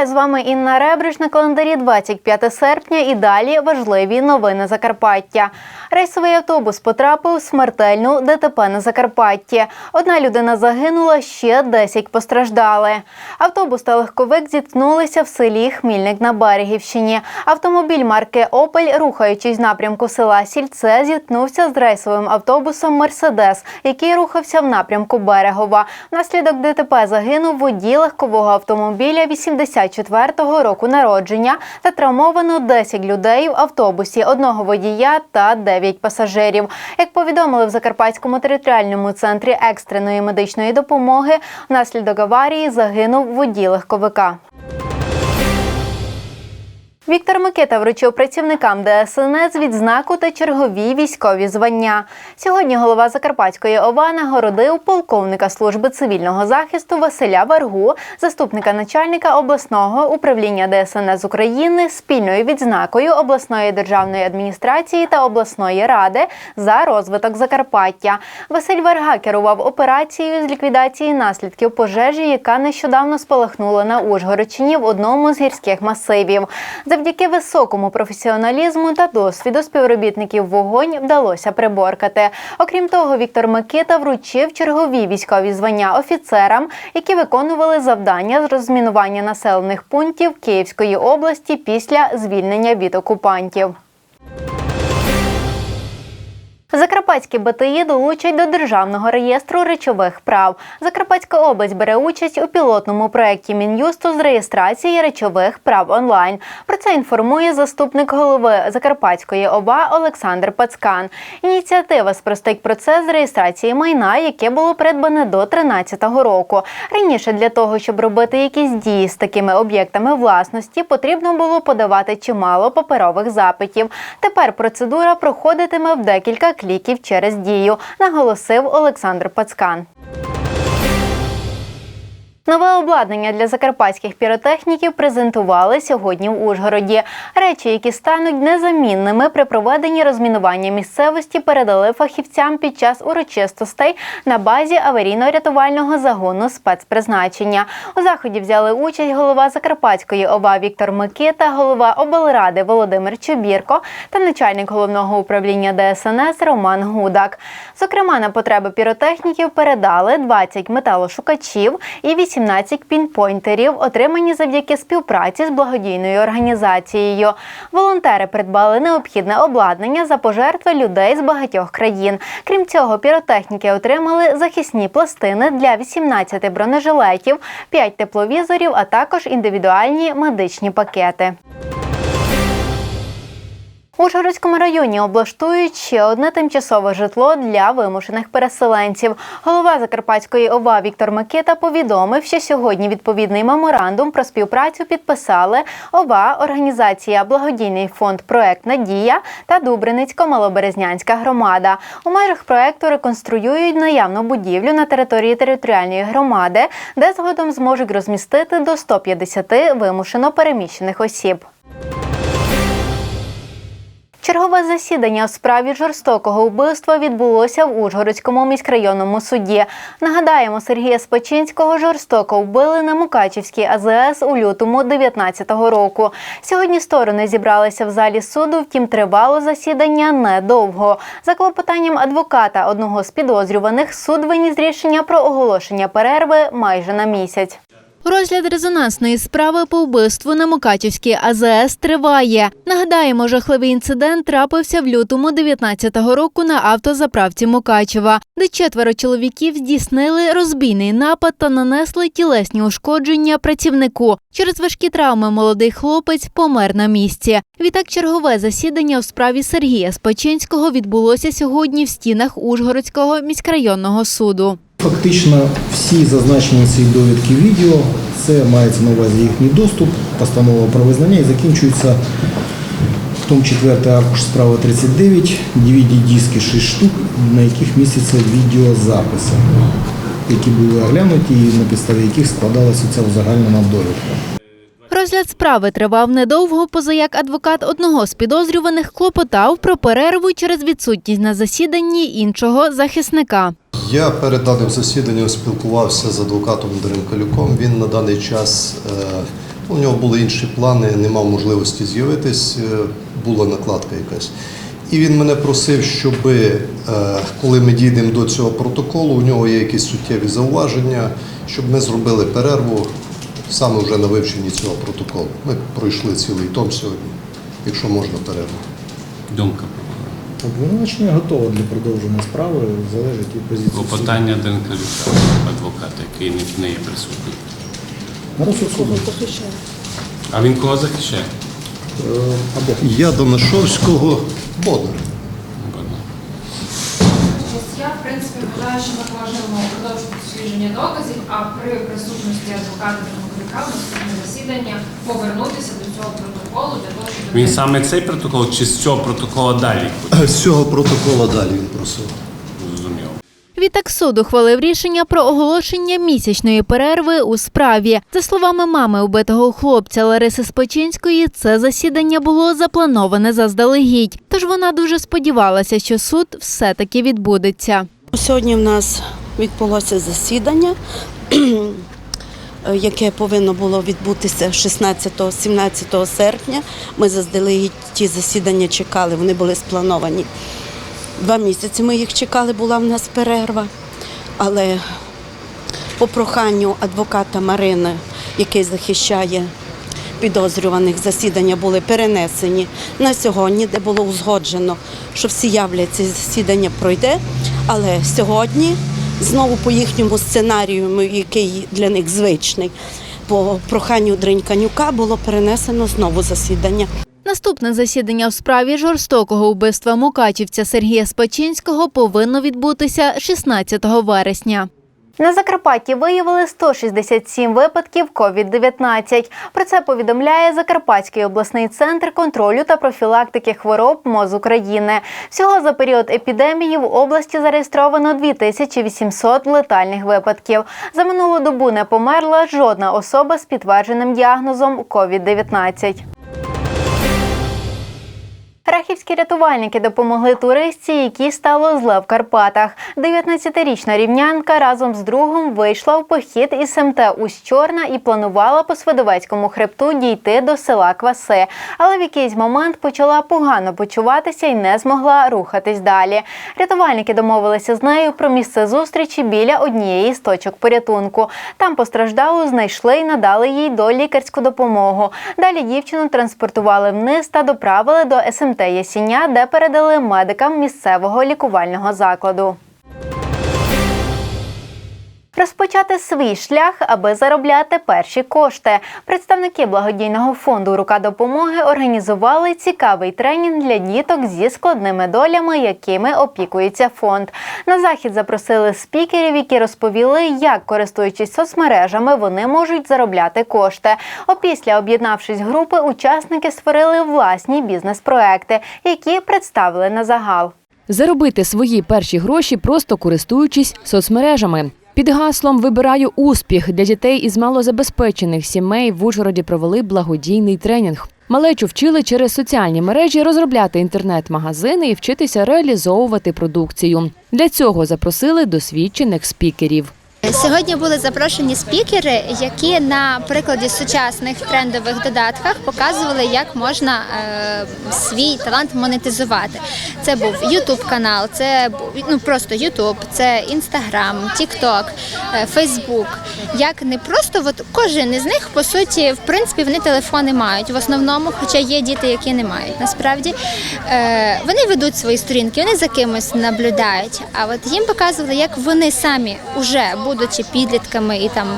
Вітаю з вами Інна Ребриш на календарі 25 серпня і далі важливі новини Закарпаття. Рейсовий автобус потрапив у смертельну ДТП на Закарпатті. Одна людина загинула, ще 10 постраждали. Автобус та легковик зіткнулися в селі Хмільник на Берегівщині. Автомобіль марки Опель, рухаючись з напрямку села Сільце, зіткнувся з рейсовим автобусом Мерседес, який рухався в напрямку Берегова. Внаслідок ДТП загинув водій легкового автомобіля 84-го року народження та травмовано 10 людей в автобусі, одного водія та 9 пасажирів. Як повідомили в Закарпатському територіальному центрі екстреної медичної допомоги, внаслідок аварії загинув водій легковика. Віктор Микита вручив працівникам ДСНС відзнаку та чергові військові звання. Сьогодні голова Закарпатської ОВА нагородив полковника служби цивільного захисту Василя Варгу, заступника начальника обласного управління ДСНС України спільною відзнакою обласної державної адміністрації та обласної ради за розвиток Закарпаття. Василь Варга керував операцією з ліквідації наслідків пожежі, яка нещодавно спалахнула на Ужгородщині в одному з гірських масивів. Завдяки високому професіоналізму та досвіду співробітників вогонь вдалося приборкати. Окрім того, Віктор Микита вручив чергові військові звання офіцерам, які виконували завдання з розмінування населених пунктів Київської області після звільнення від окупантів. Закарпатські БТІ долучать до державного реєстру речових прав. Закарпатська область бере участь у пілотному проєкті Мін'юсту з реєстрації речових прав онлайн. Про це інформує заступник голови Закарпатської ОВА Олександр Пацкан. Ініціатива спростить процес реєстрації майна, яке було придбане до 2013 року. Раніше для того, щоб робити якісь дії з такими об'єктами власності, потрібно було подавати чимало паперових запитів. Тепер процедура проходитиме в декілька кліків через дію, наголосив Олександр Пацкан. Нове обладнання для закарпатських піротехніків презентували сьогодні в Ужгороді. Речі, які стануть незамінними при проведенні розмінування місцевості, передали фахівцям під час урочистостей на базі аварійно-рятувального загону спецпризначення. У заході взяли участь голова Закарпатської ОВА Віктор Микита, голова облради Володимир Чубірко та начальник головного управління ДСНС Роман Гудак. Зокрема, на потреби піротехніків передали 20 металошукачів і 18 пінпойнтерів, отримані завдяки співпраці з благодійною організацією. Волонтери придбали необхідне обладнання за пожертви людей з багатьох країн. Крім цього, піротехніки отримали захисні пластини для 18 бронежилетів, 5 тепловізорів, а також індивідуальні медичні пакети. У Ужгородському районі облаштують ще одне тимчасове житло для вимушених переселенців. Голова Закарпатської ОВА Віктор Микита повідомив, що сьогодні відповідний меморандум про співпрацю підписали ОВА, організація Благодійний фонд Проект Надія та Дубриницько-Малоберезнянська громада. У межах проекту реконструюють наявну будівлю на території територіальної громади, де згодом зможуть розмістити до 150 вимушено переміщених осіб. Чергове засідання у справі жорстокого вбивства відбулося в Ужгородському міськрайонному суді. Нагадаємо, Сергія Спачинського жорстоко вбили на Мукачівській АЗС у лютому 19-го року. Сьогодні сторони зібралися в залі суду, втім тривало засідання недовго. За клопотанням адвоката одного з підозрюваних суд виніс рішення про оголошення перерви майже на місяць. Розгляд резонансної справи по вбивству на Мукачівській АЗС триває. Нагадаємо, жахливий інцидент трапився в лютому 19-го року на автозаправці Мукачева, де четверо чоловіків здійснили розбійний напад та нанесли тілесні ушкодження працівнику. Через важкі травми молодий хлопець помер на місці. Відтак чергове засідання у справі Сергія Спачинського відбулося сьогодні в стінах Ужгородського міськрайонного суду. Фактично всі зазначені ці довідки відео, це мається на увазі їхній доступ, постанова про визнання і закінчується тому четвертий аркуш справа 39, DVD-диски 6 штук, на яких містяться відеозаписи, які були оглянуті і на підставі яких складалася ця узагальнена довідка. Розгляд справи тривав недовго, поза як адвокат одного з підозрюваних клопотав про перерву через відсутність на засіданні іншого захисника. Я перед даним засіданням спілкувався з адвокатом Андрієм Калюком. Він на даний час е, У нього були інші плани, не мав можливості з'явитись, е, була накладка якась. І він мене просив, щоб е, коли ми дійдемо до цього протоколу, у нього є якісь суттєві зауваження, щоб ми зробили перерву саме вже на вивченні цього протоколу. Ми пройшли цілий том сьогодні, якщо можна перерву. Думка Обвинувачення готове для продовження справи, залежить від позиції. суду. клопотання Денкалюка, адвоката, який не- не є присутній. На розсуд суду. А він кого захищає? Е, Або Я Домашовського Бодар. Бо- Я, в принципі, вважаю, що ми можемо продовжити дослідження доказів, а при присутності адвоката Засідання повернутися до цього протоколу для того, щоб Він саме цей протокол чи з цього протоколу далі? З цього протокола далі він просив. Зрозуміло. Відтак суд ухвалив рішення про оголошення місячної перерви у справі. За словами мами убитого хлопця Лариси Спочинської, це засідання було заплановане заздалегідь. Тож вона дуже сподівалася, що суд все-таки відбудеться. Сьогодні в нас відбулося засідання, яке повинно було відбутися 16-17 серпня. Ми заздалегідь ті засідання чекали, вони були сплановані. Два місяці ми їх чекали, була в нас перерва. Але по проханню адвоката Марини, який захищає підозрюваних, засідання були перенесені на сьогодні, де було узгоджено, що всі являться, засідання пройде. Але сьогодні знову по їхньому сценарію, який для них звичний, по проханню Дреньканюка було перенесено знову засідання. Наступне засідання в справі жорстокого вбивства мукачівця Сергія Спачинського повинно відбутися 16 вересня. На Закарпатті виявили 167 випадків COVID-19. Про це повідомляє Закарпатський обласний центр контролю та профілактики хвороб МОЗ України. Всього за період епідемії в області зареєстровано 2800 летальних випадків. За минулу добу не померла жодна особа з підтвердженим діагнозом COVID-19. Рахівські рятувальники допомогли туристці, якій стало зле в Карпатах. 19-річна рівнянка разом з другом вийшла в похід із СМТ Усть-Чорна і планувала по Свидовецькому хребту дійти до села Кваси. Але в якийсь момент почала погано почуватися і не змогла рухатись далі. Рятувальники домовилися з нею про місце зустрічі біля однієї з точок порятунку. Там постраждалу знайшли і надали їй до лікарську допомогу. Далі дівчину транспортували вниз та доправили до СМТ Ясіня, де передали медикам місцевого лікувального закладу. Розпочати свій шлях, аби заробляти перші кошти. Представники благодійного фонду Рука допомоги організували цікавий тренінг для діток зі складними долями, якими опікується фонд. На захід запросили спікерів, які розповіли, як користуючись соцмережами, вони можуть заробляти кошти. Опісля, об'єднавшись групи, учасники створили власні бізнес-проекти, які представили на загал. Заробити свої перші гроші, просто користуючись соцмережами. Під гаслом Вибираю успіх для дітей із малозабезпечених сімей в Ужгороді провели благодійний тренінг. Малечу вчили через соціальні мережі розробляти інтернет-магазини і вчитися реалізовувати продукцію. Для цього запросили досвідчених спікерів. Сьогодні були запрошені спікери, які на прикладі сучасних трендових додатках показували, як можна е, свій талант монетизувати. Це був Ютуб канал, це ну просто Ютуб, це Інстаграм, Тікток, Фейсбук. Як не просто, от кожен із них по суті, в принципі, вони телефони мають в основному, хоча є діти, які не мають. Насправді е, вони ведуть свої сторінки, вони за кимось наблюдають. А от їм показували, як вони самі уже будучи підлітками і там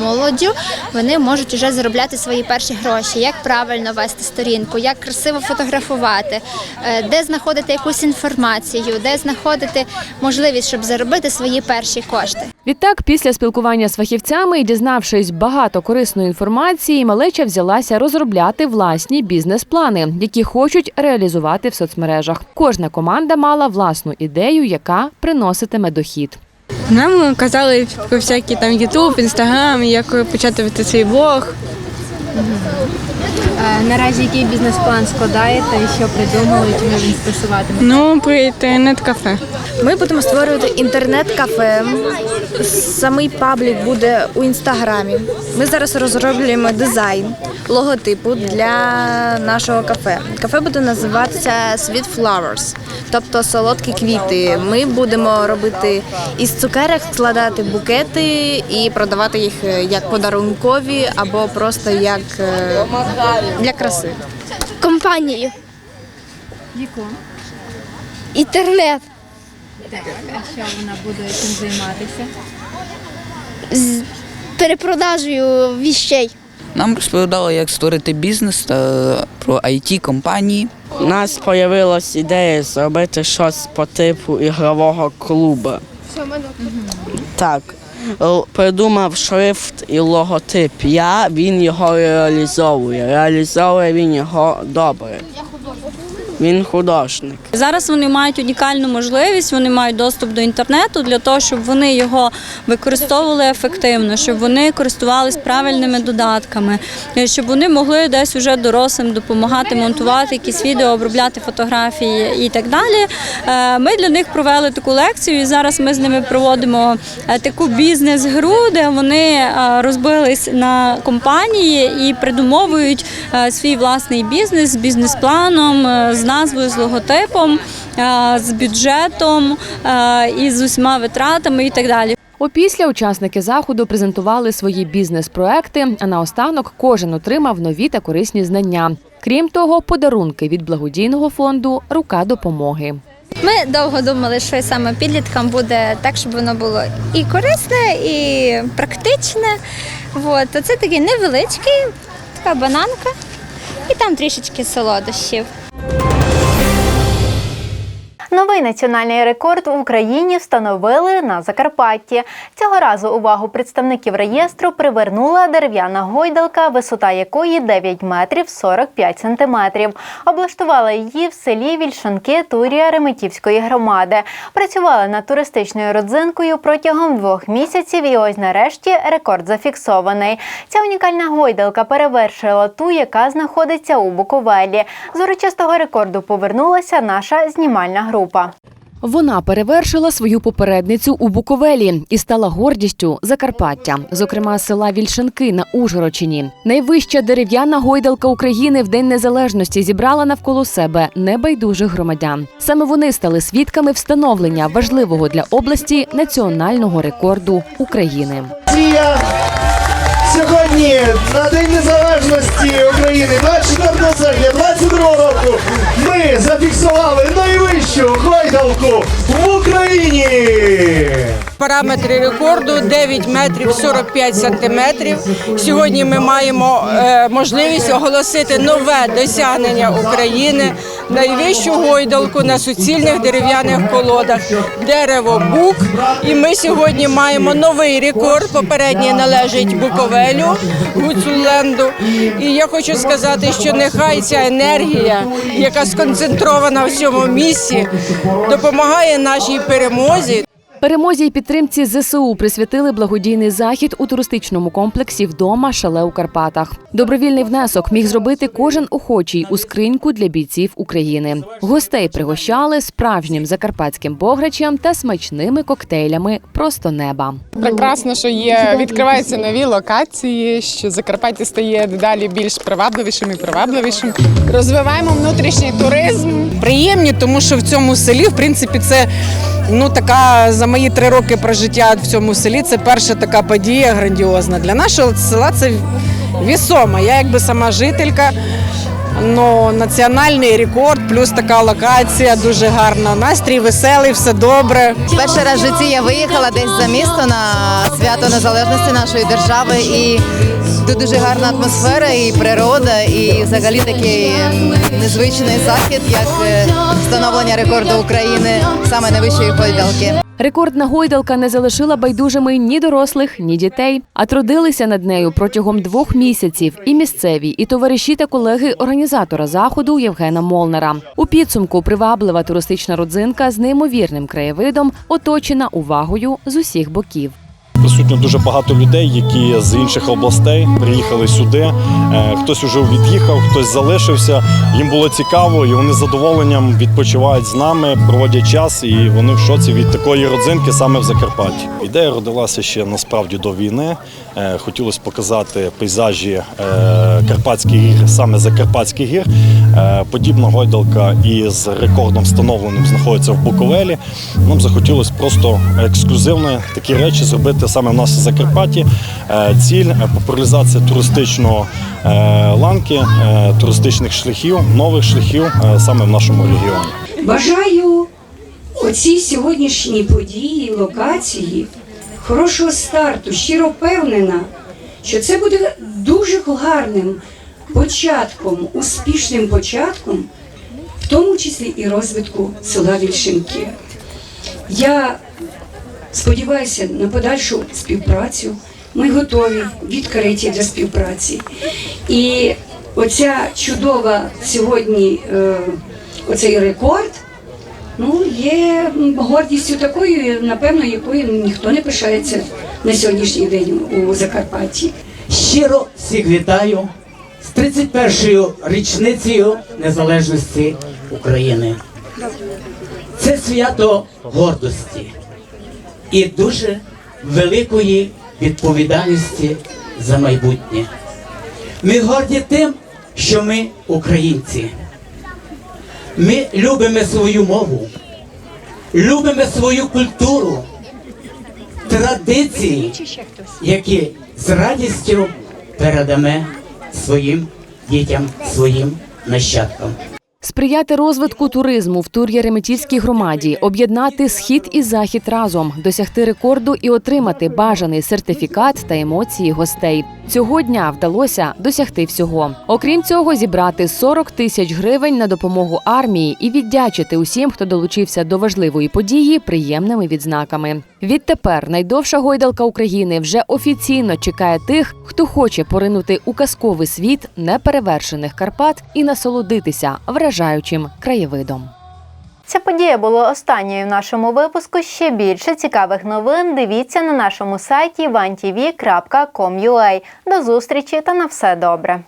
молоддю, вони можуть вже заробляти свої перші гроші, як правильно вести сторінку, як красиво фотографувати, е, де знаходити якусь інформацію, де знаходити можливість, щоб заробити свої перші кошти. Відтак, після спілкування з фахівцями і дізнавшись багато корисної інформації, малеча взялася розробляти власні бізнес-плани, які хочуть реалізувати в соцмережах. Кожна команда мала власну ідею, яка приноситиме дохід. Нам казали про всякі там Ютуб, Інстаграм, як почати вести свій блог. Наразі який бізнес-план складаєте і що придумали, чим він стосуватиме? Ну, про інтернет-кафе. Ми будемо створювати інтернет-кафе Самий паблік буде у інстаграмі. Ми зараз розроблюємо дизайн логотипу для нашого кафе. Кафе буде називатися Sweet Flowers, тобто солодкі квіти. Ми будемо робити із цукерок складати букети і продавати їх е, як подарункові або просто як е, для краси. Компанію. Яку? Інтернет. Так, а що вона буде цим займатися? З перепродажею віщей. Нам розповідали, як створити бізнес та про it компанії. У нас з'явилася ідея зробити щось по типу ігрового клубу. Так. Придумав шрифт і логотип. Я він його реалізовує. Реалізовує він його добре. Він художник. Зараз вони мають унікальну можливість, вони мають доступ до інтернету для того, щоб вони його використовували ефективно, щоб вони користувались правильними додатками, щоб вони могли десь уже дорослим допомагати монтувати якісь відео, обробляти фотографії і так далі. Е, Ми для них провели таку лекцію, і зараз ми з ними проводимо е, таку бізнес-гру, де вони е, розбились на компанії і придумовують свій власний бізнес з бізнес-планом, е, з назвою, з логотипом, е, з бюджетом е, і з усіма витратами і так далі. Опісля учасники заходу презентували свої бізнес-проекти, а наостанок кожен отримав нові та корисні знання. Крім того, подарунки від благодійного фонду Рука допомоги. Ми довго думали, що саме підліткам буде так, щоб воно було і корисне, і практичне. От. Це такий невеличкий, така бананка, і там трішечки солодощів. Музика Новий національний рекорд в Україні встановили на Закарпатті. Цього разу увагу представників реєстру привернула дерев'яна гойдалка, висота якої 9 метрів 45 сантиметрів. Облаштувала її в селі Вільшанки Турія Реметівської громади. Працювали над туристичною родзинкою протягом двох місяців, і ось нарешті рекорд зафіксований. Ця унікальна гойдалка перевершила ту, яка знаходиться у Буковелі. З урочистого рекорду повернулася наша знімальна група. Вона перевершила свою попередницю у Буковелі і стала гордістю Закарпаття, зокрема села Вільшинки на Ужгородщині. Найвища дерев'яна гойдалка України в День Незалежності зібрала навколо себе небайдужих громадян. Саме вони стали свідками встановлення важливого для області національного рекорду України. Сьогодні на День Незалежності України 24 серпня 22 року ми зафіксували найвищу гойдалку в Україні. Параметри рекорду 9 метрів 45 сантиметрів. Сьогодні ми маємо е, можливість оголосити нове досягнення України, найвищу гойдалку на суцільних дерев'яних колодах. Дерево бук. І ми сьогодні маємо новий рекорд. Попередній належить Буковелю Гуцуленду. І я хочу сказати, що нехай ця енергія, яка сконцентрована в цьому місці, допомагає нашій перемозі. Перемозі й підтримці ЗСУ присвятили благодійний захід у туристичному комплексі вдома шале у Карпатах. Добровільний внесок міг зробити кожен охочий у скриньку для бійців України. Гостей пригощали справжнім закарпатським бограчем та смачними коктейлями просто неба. Прекрасно, що є відкриваються нові локації, що Закарпаття стає дедалі більш привабливішим і привабливішим. Розвиваємо внутрішній туризм. Приємні, тому що в цьому селі, в принципі, це ну така за мої три роки прожиття в цьому селі. Це перша така подія грандіозна. Для нашого села це вісома. Я якби сама жителька. Ну, національний рекорд, плюс така локація дуже гарна. Настрій веселий, все добре. Перший раз в житті я виїхала десь за місто на свято незалежності нашої держави, і тут дуже гарна атмосфера, і природа, і взагалі такий незвичний захід, як е, встановлення рекорду України саме найвищої гойдалки. Рекордна гойдалка не залишила байдужими ні дорослих, ні дітей, а трудилися над нею протягом двох місяців і місцеві, і товариші та колеги організатора заходу Євгена Молнера. У підсумку приваблива туристична родзинка з неймовірним краєвидом оточена увагою з усіх боків. Присутньо дуже багато людей, які з інших областей приїхали сюди. Е, Хтось уже від'їхав, хтось залишився. Їм було цікаво, і вони з задоволенням відпочивають з нами, проводять час, і вони в шоці від такої родзинки саме в Закарпатті. Ідея родилася ще насправді до війни. Е, Хотілося показати пейзажі е, Карпатських гір, саме Закарпатських гір. Подібна гойдалка із рекордом встановленим знаходиться в Буковелі. Нам захотілося просто ексклюзивні такі речі зробити саме в нас в Закарпатті. Е, Ціль е, популяризація туристичного е, ланки, туристичних шляхів, нових шляхів саме в нашому регіоні. Бажаю оцій сьогоднішній події, локації, хорошого старту, щиро впевнена, що це буде дуже гарним початком, успішним початком, в тому числі і розвитку села Вільшинки. Я сподіваюся на подальшу співпрацю. Ми готові, відкриті для співпраці. І оця чудова сьогодні, е, оцей рекорд, ну, є гордістю такою, напевно, якою ніхто не пишається на сьогоднішній день у Закарпатті. Щиро всіх вітаю з 31-ю річницею незалежності України. Це свято гордості і дуже великої відповідальності за майбутнє. Ми горді тим, що ми українці. Ми любимо свою мову, любимо свою культуру, традиції, які з радістю передамо своїм дітям, своїм нащадкам. Сприяти розвитку туризму в Тур'єреметівській громаді, об'єднати схід і захід разом, досягти рекорду і отримати бажаний сертифікат та емоції гостей. Цього дня вдалося досягти всього. Окрім цього, зібрати 40 тисяч гривень на допомогу армії і віддячити усім, хто долучився до важливої події, приємними відзнаками. Відтепер найдовша гойдалка України вже офіційно чекає тих, хто хоче поринути у казковий світ неперевершених Карпат і насолодитися вражаючим краєвидом. Ця подія була останньою в нашому випуску. Ще більше цікавих новин дивіться на нашому сайті vantv.com.ua. До зустрічі та на все добре.